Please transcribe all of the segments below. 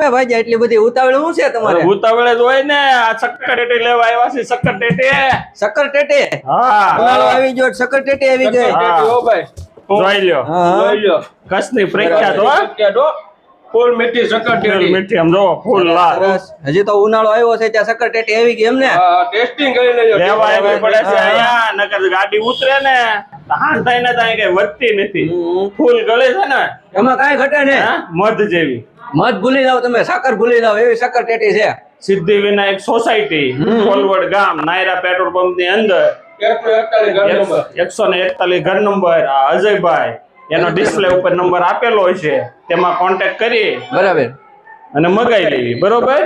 તમે ભાઈ એટલી બધી ઉતાવળ શું છે તમારે? ઉતાવળે જ હોય ને આ શક્કર ટેટી લેવા આવ્યા છે શક્કર ટેટી. શક્કર ટેટી? હા. ઉનાળો આવી ગયો શક્કર ટેટે આવી ગઈ ઓ ભાઈ. જોઈ લ્યો. હા. જોઈ લ્યો. કસની પ્રખ્યાત હો. પ્રખ્યાત હો. ફૂલ મીઠી શક્કર ટેટી. મીઠી આમ જો ફૂલ લાલ. હજી તો ઉનાળો આવ્યો છે ત્યાં શક્કર ટેટી આવી ગઈ એમને ટેસ્ટિંગ કરી લેજો. લેવા આવી પડે છે અહીંયા નકર ગાડી ઉતરે ને તો થાય ને ત્યાં કઈ વર્તી નથી. ફૂલ ગળે છે ને એમાં કાઈ ઘટે ને હા, મધ જેવી. મધ ભૂલી જાવ તમે સાકર ભૂલી જાવ એવી સક્કરટેટી છે. સિદ્ધિ વિનાયક સોસાયટી કોલવડ ગામ નાયરા પેટ્રોલ પંપની અંદર. એકસો ને એકતાલીસ ઘર નંબર અજયભાઈ એનો ડિસ્પ્લે ઉપર નંબર આપેલો હોય છે તેમાં કોન્ટેક્ટ કરી બરાબર. અને મગાઈ લેવી બરોબર?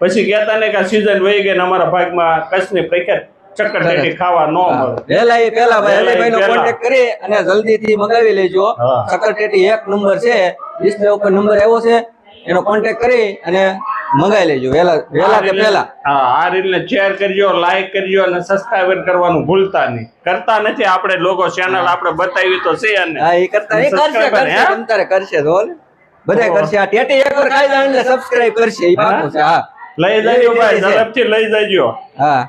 પછી કહેતા ને કે સીઝન વહી ગઈ ને અમારા ભાગમાં કચ્છની પ્રખ્યાત ચક્કર ટેટી ખાવા ન મળે. એ પહેલા ભાઈ નો કોન્ટેક્ટ કરી અને જલ્દી થી મંગાવી લેજો. ટેટી એક નંબર છે ડિસ્પ્લે ઉપર નંબર આવ્યો છે એનો કોન્ટેક્ટ કરી અને મંગાવી લેજો. વેલા વેલા કે પહેલા હા આ રીતને શેર કરજો લાઈક કરજો અને સબસ્ક્રાઇબ કરવાનું ભૂલતા નહીં. કરતા નથી આપણે લોકો ચેનલ આપણે બતાવી તો છે અને હા એ કરતા એ કરશે કરશે અંતરે કરશે તો બધા કરશે. આ ટેટી એક વાર જાય એટલે સબસ્ક્રાઇબ કરશે. એ પાકું છે હા. લઈ જજો ભાઈ ઝડપથી લઈ જજો. હા.